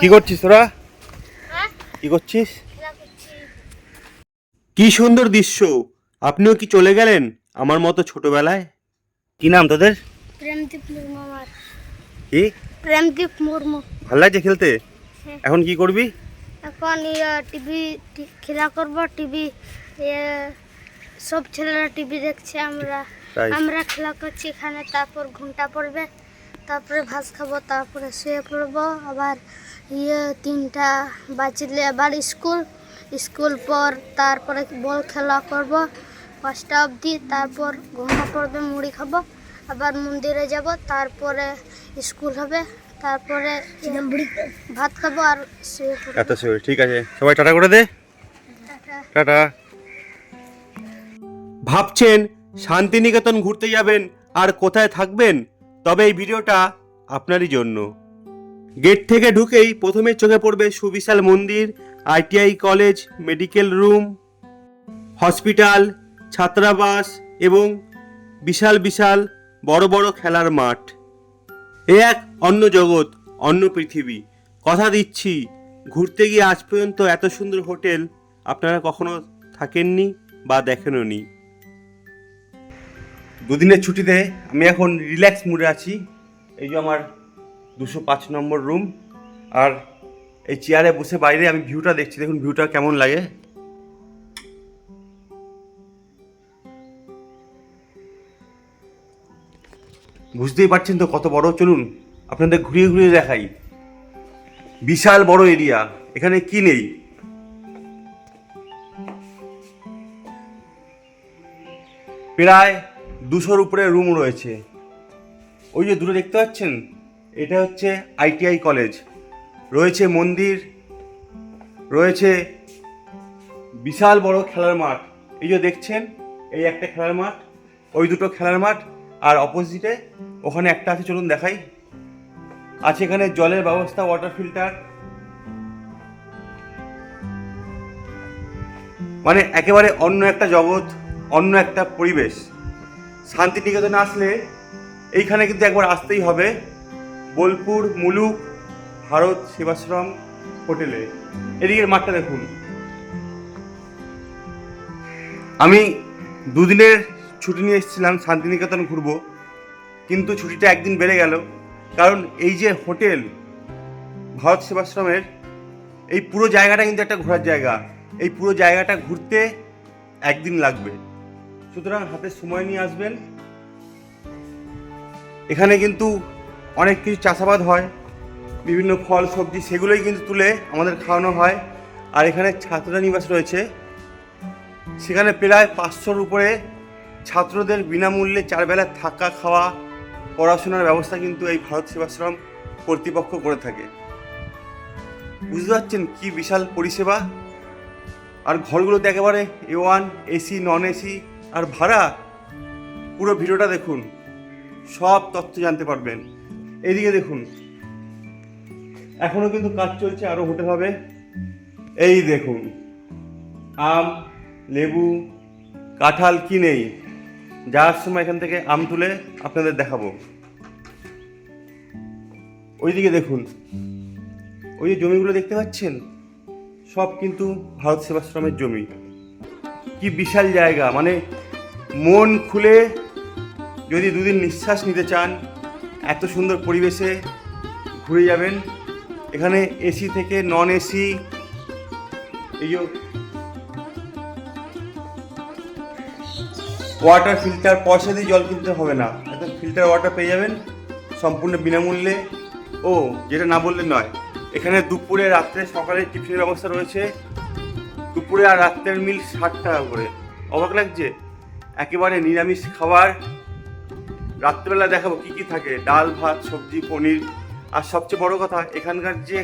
কি করছিস তোরা? কি করছিস? কি সুন্দর দৃশ্য। আপনিও কি চলে গেলেন আমার মতো ছোটবেলায়? কি নাম তোদের? প্রেমদীপ মুর্মু আমার। কি? প্রেমদীপ মুর্মু। ভালো লাগছে খেলতে? হ্যাঁ। এখন কি করবি? এখন টিভি খেলা করব টিভি সব ছেলেরা টিভি দেখছে আমরা আমরা খেলা করছি এখানে তারপর ঘুমটা পড়বে। তারপরে ভাত খাব তারপরে শুয়ে পড়ব। আবার ইয়ে তিনটা বাজলে আবার স্কুল স্কুল পর তারপরে বল খেলা করব। পাঁচটা অবধি তারপর ঘুমা পড়বে মুড়ি খাব। আবার মন্দিরে যাব তারপরে স্কুল হবে তারপরে ভাত খাব আর শুয়ে এত শরীর ঠিক আছে। সবাই টাটা করে দে। টাটা। ভাবছেন শান্তিনিকেতন ঘুরতে যাবেন আর কোথায় থাকবেন? তবে এই ভিডিওটা আপনারই জন্য। গেট থেকে ঢুকেই প্রথমে চোখে পড়বে সুবিশাল মন্দির, ITI college, medical room, hospital, ছাত্রাবাস এবং বিশাল বিশাল বড় বড় খেলার মাঠ। এ এক অন্য জগৎ, অন্য পৃথিবী। কথা দিচ্ছি, ঘুরতে গিয়ে আজ পর্যন্ত এত সুন্দর হোটেল আপনারা কখনো থাকেননি বা দেখেননি। দুদিনের ছুটিতে আমি এখন রিল্যাক্স মুডে আছি। এই যে আমার দুশো পাঁচ নম্বর রুম আর এই চেয়ারে বসে বাইরে আমি ভিউটা দেখছি। দেখুন ভিউটা কেমন লাগে। বুঝতেই পারছেন তো কত বড়? চলুন, আপনাদের ঘুরিয়ে ঘুরিয়ে দেখাই। বিশাল বড় এরিয়া এখানে কি নেই? প্রায় দুশোর উপরে রুম রয়েছে। ওই যে দূরে দেখতে পাচ্ছেন? এটা হচ্ছে আইটিআই কলেজ রয়েছে মন্দির, রয়েছে বিশাল বড় খেলার মাঠ। এই যে দেখছেন, এই একটা খেলার মাঠ, ওই দুটো খেলার মাঠ, আর অপোজিটে ওখানে একটা আছে, চলুন দেখাই। আছে এখানে জলের ব্যবস্থা ওয়াটার ফিল্টার মানে একেবারে অন্য একটা জগৎ, অন্য একটা পরিবেশ। শান্তিনিকেতনে আসলে এইখানে কিন্তু একবার আসতেই হবে। বোলপুর, মুলুক, ভারত সেবাশ্রম হোটেলে। এদিকের মাঠটা দেখুন। আমি দুদিনের ছুটি নিয়ে এসেছিলাম, শান্তিনিকেতন ঘুরবো। কিন্তু ছুটিটা একদিন বেড়ে গেল। কারণ এই যে হোটেল, ভারত সেবাশ্রমের, এই পুরো জায়গাটা কিন্তু একটা ঘোরার জায়গা। এই পুরো জায়গাটা ঘুরতে একদিন লাগবে। সুতরাং হাতে সময় নিয়ে আসবেন। এখানে কিন্তু অনেক কিছু চাষাবাদ হয়। বিভিন্ন ফল, সবজি সেগুলোই কিন্তু তুলে আমাদের খাওয়ানো হয়। আর এখানে ছাত্রনিবাস রয়েছে। সেখানে প্রায় পাঁচশোর উপরে ছাত্রদের বিনামূল্যে চারবেলা থাকা খাওয়া পড়াশোনার ব্যবস্থা কিন্তু এই ভারত সেবাশ্রম কর্তৃপক্ষ করে থাকে। বুঝতে পারছেন কী বিশাল পরিষেবা? আর ঘরগুলোতে একেবারে A one AC non AC আর ভাড়া, পুরো ভিডিওটা দেখুন। সব তথ্য জানতে পারবেন। এদিকে দেখুন। এখনও কিন্তু কাজ চলছে আরও হোটেল হবে। এই দেখুন। আম, লেবু, কাঁঠাল কি নেই? যাওয়ার সময় এখান থেকে আম তুলে আপনাদের দেখাবো। ওইদিকে দেখুন। ওই যে জমিগুলো দেখতে পাচ্ছেন? সব কিন্তু ভারত সেবাশ্রমের জমি। কি বিশাল জায়গা। মানে মন খুলে যদি দুদিন নিঃশ্বাস নিতে চান, এত সুন্দর পরিবেশে ঘুরে যাবেন। এখানে এসি থেকে নন এসি, এই যে ওয়াটার ফিল্টার পয়সা দিয়ে জল কিনতে হবে না। একদম ফিল্টার ওয়াটার পেয়ে যাবেন সম্পূর্ণ বিনামূল্যে। ও, যেটা না বললে নয়, এখানে দুপুরে, রাত্রে, সকালে টিফিনের ব্যবস্থা রয়েছে। দুপুরে আর রাত্রের মিল ষাট টাকা করে। অবাক লাগছে? একেবারে নিরামিষ খাবার। রাত্রেবেলা দেখাবো কি কি থাকে। ডাল, ভাত, সবজি, পনির। আর সবচেয়ে বড় কথা, এখানকার যে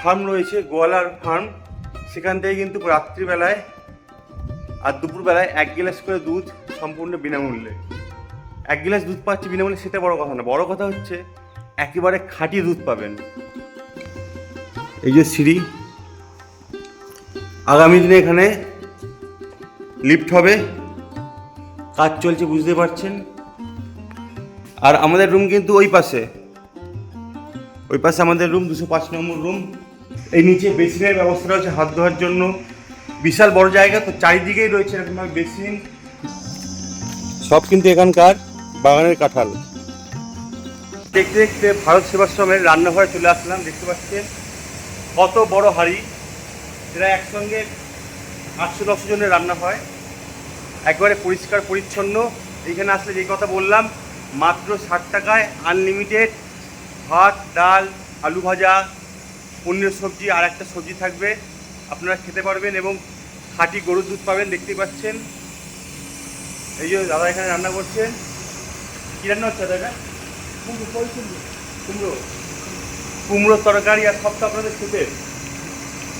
ফার্ম রয়েছে, গোয়ালার ফার্ম সেখান থেকে কিন্তু রাত্রিবেলায় আর দুপুরবেলায় এক গ্লাস করে দুধ সম্পূর্ণ বিনামূল্যে। এক গ্লাস দুধ পাচ্ছি বিনামূল্যে সেটা বড় কথা না। বড় কথা হচ্ছে, একেবারে খাঁটি দুধ পাবেন। এই যে সিঁড়ি। আগামী দিনে এখানে লিফট হবে। কাজ চলছে বুঝতে পারছেন? আর আমাদের রুম কিন্তু ওই পাশে। ওই পাশে আমাদের রুম দুশো পাঁচ নম্বর রুম। এই নিচে বেসিনের ব্যবস্থা রয়েছে হাত ধোয়ার জন্য। বিশাল বড় জায়গা তো চারিদিকেই রয়েছে এরকমভাবে বেসিন। সব কিন্তু এখানকার বাগানের কাঁঠাল। দেখতে দেখতে ভারত সেবাশ্রমের রান্নাঘরে চলে আসলাম দেখতে পাচ্ছেন? কত বড় হাঁড়ি। যেটা একসঙ্গে আটশো দশশো জনের রান্না হয়। একবারে পরিষ্কার পরিচ্ছন্ন। এইখানে আসলে যে কথা বললাম মাত্র ষাট টাকায় আনলিমিটেড ভাত ডাল আলু ভাজা পনিরের সবজি আর একটা সবজি থাকবে। আপনারা খেতে পারবেন এবং খাঁটি গরুর দুধ পাবেন দেখতেই পাচ্ছেন। এই যে দাদা এখানে রান্না করছেন। কী রান্না হচ্ছে দাদা কুমড়ো কুমড়ো। কুমড়োর তরকারি আর সব তো আপনাদের খেতে।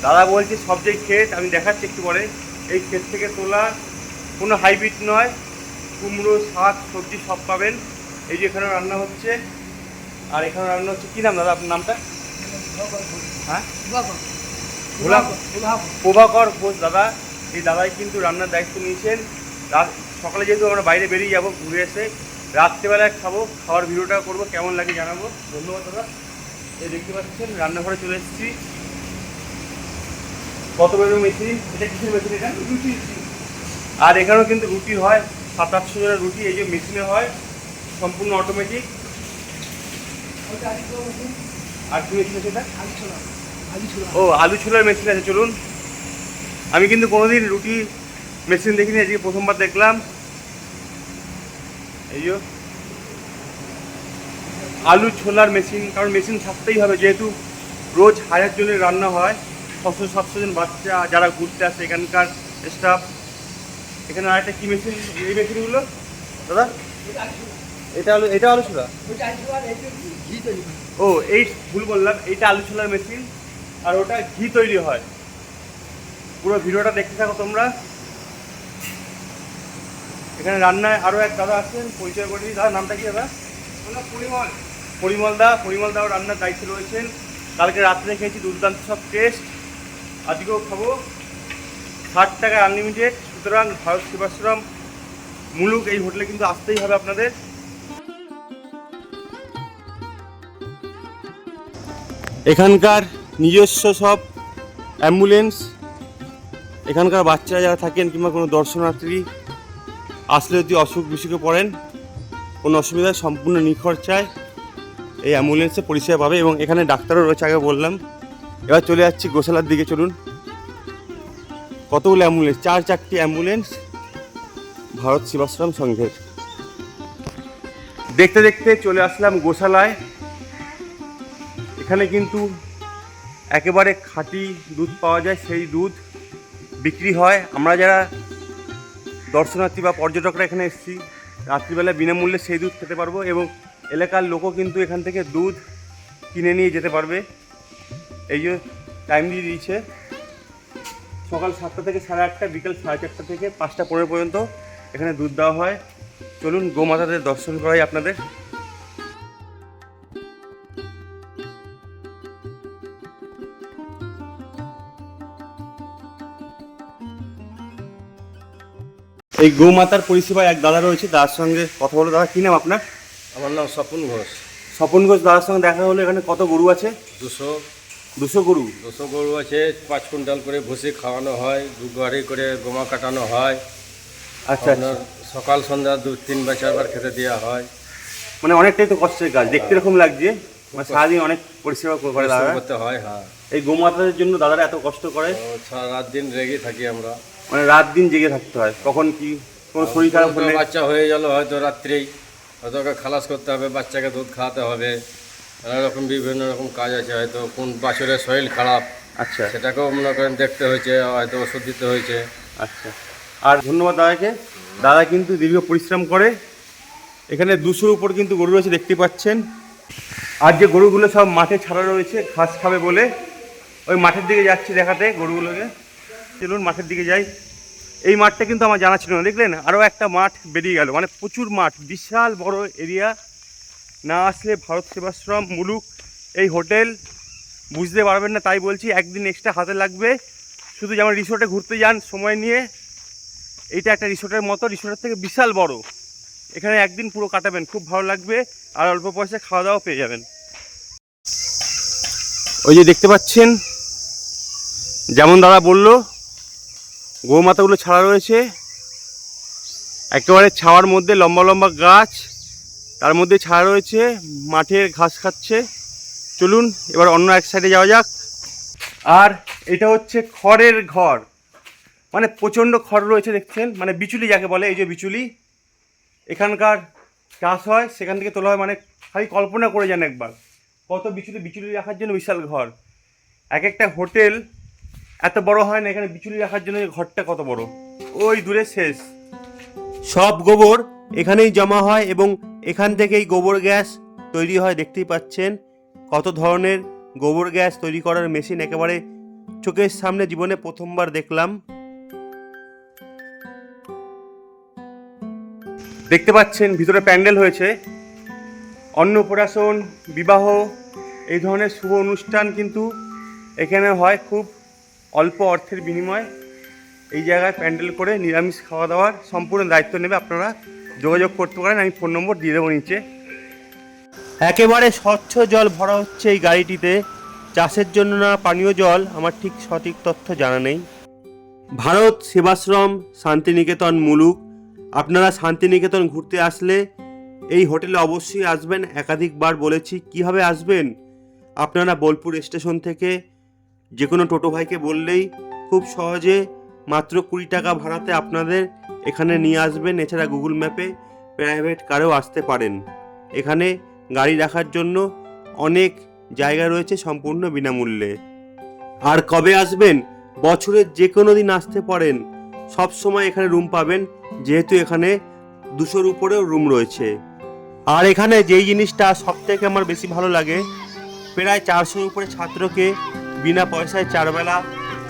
দাদা বলছে সব যে ক্ষেত আমি দেখাচ্ছি একটু পরে এই ক্ষেত থেকে তোলা কোনো হাইব্রিড নয় কুমড়ো শাক সবজি সব পাবেন। এই যে এখানে রান্না হচ্ছে। আর এখানে রান্না হচ্ছে। কী নাম দাদা আপনার নামটা? হ্যাঁ? প্রভাকর। ঘোষ দাদা। এই দাদাই কিন্তু রান্নার দায়িত্ব নিয়েছেন। রাত সকালে যেহেতু আমরা বাইরে বেরিয়ে যাব ঘুরে এসে রাত্রেবেলায় খাব খাওয়ার ভিডিওটা করব কেমন লাগে জানাব। ধন্যবাদ দাদা। এই দেখতে পাচ্ছেন রান্নাঘরে চলে এসেছি। কত মেশিন এটা কিসের মেশিন এটা? রুটি। আর এখানেও কিন্তু রুটি হয় সাত আটশো জনের রুটি এই যে মেশিনে হয় সম্পূর্ণ অটোমেটিক আর কি মেশিন আছে এটা? ও আলু ছোলার মেশিন আছে চলুন। আমি কিন্তু কোনোদিন রুটি মেশিন দেখিনি আজকে প্রথমবার দেখলাম। এই যে। আলু ছোলার মেশিন কারণ মেশিন থাকতেই হবে যেহেতু রোজ হাজার জনের রান্না হয়। ছশো সাতশো জন বাচ্চা যারা ঘুরতে আসে এখানকার স্টাফ এখানে আরেকটা কি মেশিন এই মেশিনগুলো দাদা? এটা আলু এটা আলু ছোলা? ও এই ভুল বললাম এইটা আলু ছোলার মেশিন আর ওটা ঘি তৈরি হয়। পুরো ভিডিওটা দেখতে থাকো তোমরা। এখানে রান্নায় আরও এক দাদা আছেন পরিচয় করে দাদা নামটা কি দাদা? পরিমল। পরিমল দা পরিমল দাও রান্নার দায়িত্বে রয়েছেন। কালকে রাত্রে খেয়েছি দুর্দান্ত সব টেস্ট আজকেও খাব। ষাট টাকা আনলিমিটেড সুতরাং ভারত সেবাশ্রম মুলুক এই হোটেলে কিন্তু আসতেই হবে আপনাদের। এখানকার নিজস্ব সব অ্যাম্বুলেন্স এখানকার বাচ্চারা যারা থাকেন কিংবা কোনো দর্শনার্থী, আসলে যদি অসুখ বিসুখে পড়েন, কোনো অসুবিধায় সম্পূর্ণ নিখরচায় এই অ্যাম্বুলেন্সে পরিষেবা পাবে এবং এখানে ডাক্তারও রয়েছে আগে বললাম। এবার চলে যাচ্ছি গোশালার দিকে, চলুন। কতগুলো অ্যাম্বুলেন্স চার, চারটি অ্যাম্বুলেন্স ভারত সেবাশ্রম সংঘের। দেখতে দেখতে চলে আসলাম গোশালায়। এখানে কিন্তু একেবারে খাঁটি দুধ পাওয়া যায়, সেই দুধ বিক্রি হয়। আমরা যারা দর্শনার্থী বা পর্যটকরা এখানে এসেছি, রাত্রিবেলা বিনামূল্যে সেই দুধ খেতে পারব এবং এলাকার লোকও কিন্তু এখান থেকে দুধ কিনে নিয়ে যেতে পারবে। এই যে টাইম দিয়ে দিয়েছে। সকাল সাতটা থেকে সাড়ে আটটা বিকেল সাড়ে চারটা থেকে পাঁচটা পনেরো পর্যন্ত এখানে দুধ দেওয়া হয়। চলুন গোমাতাদের দর্শন করাই আপনাদের। এই গোমাতার পরিষেবায় এক দাদা রয়েছে তার সঙ্গে কথা বলে। দাদা কী নাম আপনার? আমার নাম স্বপন ঘোষ। স্বপন ঘোষ দাদার সঙ্গে দেখা হলো। এখানে কত গরু আছে? দুশো দুশো গরু? দুশো গরু আছে পাঁচ কুইন্টাল করে ভুসি খাওয়ানো হয় দু গাড়ি করে গোমা কাটানো হয়। আচ্ছা আপনার আচ্ছা। সকাল সন্ধ্যা দু তিনবার চারবার খেতে দেওয়া হয়। মানে অনেকটাই তো কষ্টের কাজ দেখতে এরকম লাগছে মানে সারাদিন অনেক পরিষেবা করে দাদা। করতে হয় হ্যাঁ। এই গোমাতাদের জন্য দাদারা এত কষ্ট করে? সারা রাত দিন রেগে থাকি আমরা। মানে রাত দিন জেগে থাকতে হয় কখন কি কোনো শরীর খারাপ হলে? বাচ্চা হয়ে গেল হয়তো রাত্রেই হয়তো ওকে খালাস করতে হবে বাচ্চাকে দুধ খাওয়াতে হবে। নানা রকম বিভিন্ন রকম কাজ আছে হয়তো কোন বাছরের শরীর খারাপ আচ্ছা। সেটাকেও মনে করেন দেখতে হয়েছে হয়তো ওষুধ দিতে হয়েছে। আচ্ছা। আর ধন্যবাদ দাদাকে। দাদা কিন্তু দীর্ঘ পরিশ্রম করে। এখানে দুশোর উপর কিন্তু গরু রয়েছে দেখতে পাচ্ছেন। আর যে গরুগুলো সব মাঠে ছাড়া রয়েছে ঘাস খাবে বলে ওই মাঠের দিকে যাচ্ছি দেখাতে গরুগুলোকে। চলুন মাঠের দিকে যাই। এই মাঠটা কিন্তু আমার জানা ছিল না দেখলেন? আরও একটা মাঠ বেরিয়ে গেল মানে প্রচুর মাঠ বিশাল বড় এরিয়া। না আসলে ভারত সেবাশ্রম, মুলুক, এই হোটেল বুঝতে পারবেন না, তাই বলছি একদিন এক্সট্রা হাতে লাগবে। শুধু যেমন রিসোর্টে ঘুরতে যান সময় নিয়ে এইটা একটা রিসোর্টের মতো রিসোর্টের থেকে বিশাল বড়। এখানে একদিন পুরো কাটাবেন, খুব ভালো লাগবে, আর অল্প পয়সা খাওয়া দাওয়া পেয়ে যাবেন। ওই যে দেখতে পাচ্ছেন, যেমন দাদা বলল, গোমাতাগুলো ছাড়া রয়েছে। একেবারে ছাওয়ার মধ্যে লম্বা লম্বা গাছ। তার মধ্যে ছায়া রয়েছে, মাঠের ঘাস খাচ্ছে। চলুন, এবার অন্য এক সাইডে যাওয়া যাক। আর এটা হচ্ছে খড়ের ঘর। মানে প্রচণ্ড খড় রয়েছে, দেখছেন? মানে বিচুলি যাকে বলে, এই যে বিচুলি। এখানকার চাষ হয়, সেখান থেকে তোলা হয় মানে খালি কল্পনা করে যান একবার। কত বিচুলি বিচুলি রাখার জন্য বিশাল ঘর। এক একটা হোটেল এত বড় হয় না, এখানে বিচুলি রাখার জন্য ঘরটা কত বড়। ওই দূরে শেষ। সব গোবর এখানেই জমা হয় এবং এখান থেকেই গোবর গ্যাস তৈরি হয়, দেখতেই পাচ্ছেন। কত ধরনের গোবর গ্যাস তৈরি করার মেশিন একেবারে চোখের সামনে জীবনে প্রথমবার দেখলাম। দেখতে পাচ্ছেন, ভিতরে প্যান্ডেল হয়েছে। অন্নপ্রাশন, বিবাহ, এই ধরনের শুভ অনুষ্ঠান কিন্তু এখানে হয় খুব অল্প অর্থের বিনিময়ে। এই জায়গায় প্যান্ডেল করে নিরামিষ খাওয়া দাওয়ার সম্পূর্ণ দায়িত্ব নেবে আপনারা। যোগাযোগ করতে পারেন, আমি ফোন নম্বর দিয়ে দেবো নিচে। একেবারে স্বচ্ছ জল ভরা হচ্ছে এই গাড়িটিতে। চাষের জন্য না, পানীয় জল, আমার ঠিক সঠিক তথ্য জানা নেই। ভারত সেবাশ্রম, শান্তিনিকেতন, মুলুক। আপনারা শান্তিনিকেতন ঘুরতে আসলে এই হোটেলে অবশ্যই আসবেন। একাধিকবার বলেছি, কীভাবে আসবেন? আপনারা বোলপুর স্টেশন থেকে যে কোনো টোটো ভাইকে বললেই খুব সহজে মাত্র কুড়ি টাকা ভাড়াতে আপনাদের এখানে নিয়ে আসবেন, এছাড়া গুগল ম্যাপে প্রাইভেট কারেও আসতে পারেন। এখানে গাড়ি রাখার জন্য অনেক জায়গা রয়েছে সম্পূর্ণ বিনামূল্যে। আর কবে আসবেন? বছরের যে কোনো দিন আসতে পারেন। সব সময় এখানে রুম পাবেন, যেহেতু এখানে দুশোর উপরেও রুম রয়েছে। আর এখানে যেই জিনিসটা সব থেকে আমার বেশি ভালো লাগে, প্রায় চারশোর উপরে ছাত্রকে বিনা পয়সায় চারবেলা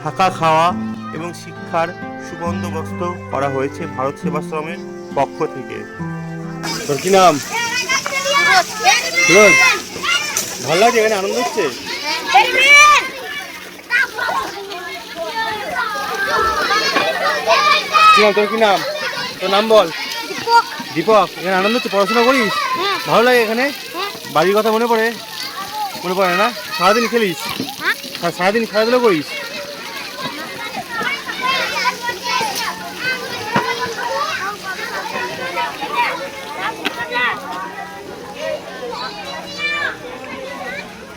থাকা খাওয়া এবং শিক্ষার সুবন্দোবস্ত করা হয়েছে ভারত সেবাশ্রমের পক্ষ থেকে। তোর কি নাম? ভালো লাগছে এখানে? আনন্দ হচ্ছে? কি নাম তোর? কি নাম? তোর নাম বল। দীপক। এখানে আনন্দ হচ্ছে? পড়াশোনা করিস? ভালো লাগে এখানে? বাড়ির কথা মনে পড়ে? মনে পড়ে না? সারাদিন খেলিস? আর সারাদিন খেলাধুলো করিস?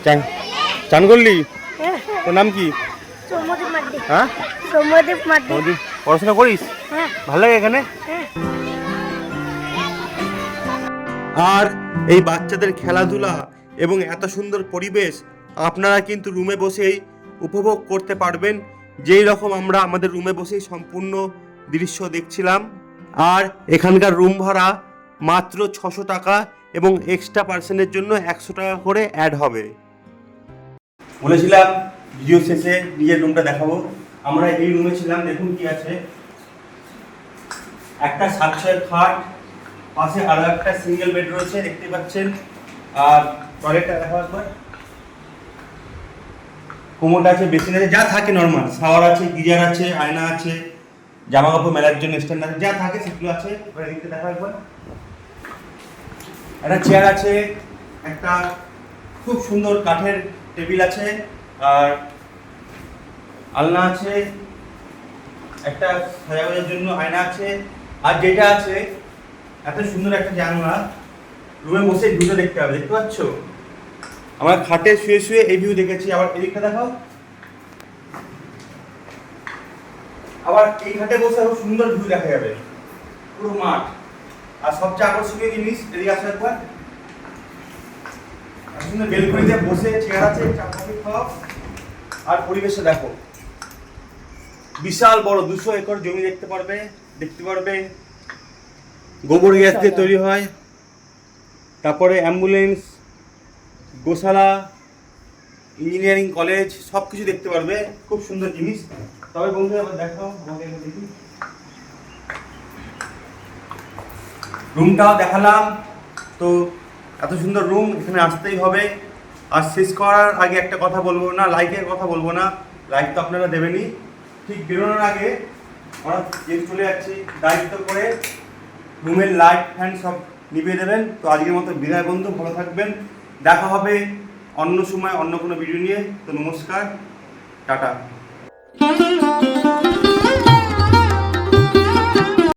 চান? করলি? তোর নাম কি? হ্যাঁ? পড়াশোনা করিস? হ্যাঁ। ভালো লাগে এখানে? হ্যাঁ। আর এই বাচ্চাদের খেলাধুলা এবং এত সুন্দর পরিবেশ আপনারা কিন্তু রুমে বসেই উপভোগ করতে পারবেন। যেই রকম আমরা আমাদের রুমে বসেই সম্পূর্ণ দৃশ্য দেখছিলাম। আর এখানকার রুম ভাড়া মাত্র ছশো টাকা এবং এক্সট্রা পার্সেন্টের জন্য একশো টাকা করে অ্যাড হবে। বলেছিলাম ভিডিও শেষে নিজের রুমটা দেখাবো। আমরা এই রুমে ছিলাম, দেখুন কি আছে। একটা সাত খাট, পাশে আরও একটা সিঙ্গেল বেড রয়েছে, দেখতে পাচ্ছেন। আর টয়লেটটা দেখা একবার কোমোট আছে বেসিন আছে, যা থাকে নর্মাল শাওয়ার আছে, গিজার আছে, আয়না আছে জামা কাপড় মেলার জন্য স্ট্যান্ড আছে, যা থাকে সেগুলো আছে। এবার এদিকে দেখা একবার একটা চেয়ার আছে, একটা খুব সুন্দর কাঠের টেবিল আছে, আর আলনা আছে, একটা সাজাগোজার জন্য আয়না আছে, আর যেটা আছে, এত সুন্দর একটা জানলা, রুমে বসে ভিউটা দেখতে হবে, দেখতে পাচ্ছ? আমরা খাটে শুয়ে শুয়ে এই ভিউ দেখেছি, আবার এদিকটা দেখাও। আবার এই খাটে বসে আরও সুন্দর ভিউ দেখা যাবে, পুরো মাঠ। আর সবচেয়ে আকর্ষণীয় জিনিস, এদিকে আসো একবার। আর সুন্দর বেলকনিতে বসে চেয়ার আছে আর পরিবেশটা দেখো, বিশাল বড় দুশো একর জমি দেখতে পারবে দেখতে পারবে। গোবর গ্যাস দিয়ে তৈরি হয়। তারপরে অ্যাম্বুলেন্স, গোশালা, ইঞ্জিনিয়ারিং কলেজ সব কিছু দেখতে পারবে। খুব সুন্দর জিনিস। তবে বন্ধু আবার দেখাও আমাকে দেখি। রুমটাও দেখালাম। তো এত সুন্দর রুম এখানে আসতেই হবে। আর শেষ করার আগে একটা কথা বলব না লাইকের কথা বলব না। লাইক তো আপনারা দেবেনই। ঠিক বেরোনোর আগে আমরা যেহেতু চলে যাচ্ছি। দায়িত্ব করে রুমের লাইট ফ্যান সব নিভিয়ে দেবেন। তো আজকের মতো বিদায় বন্ধু, ভালো থাকবেন। দেখা হবে অন্য সময়, অন্য কোনো ভিডিও নিয়ে। তো নমস্কার, টাটা।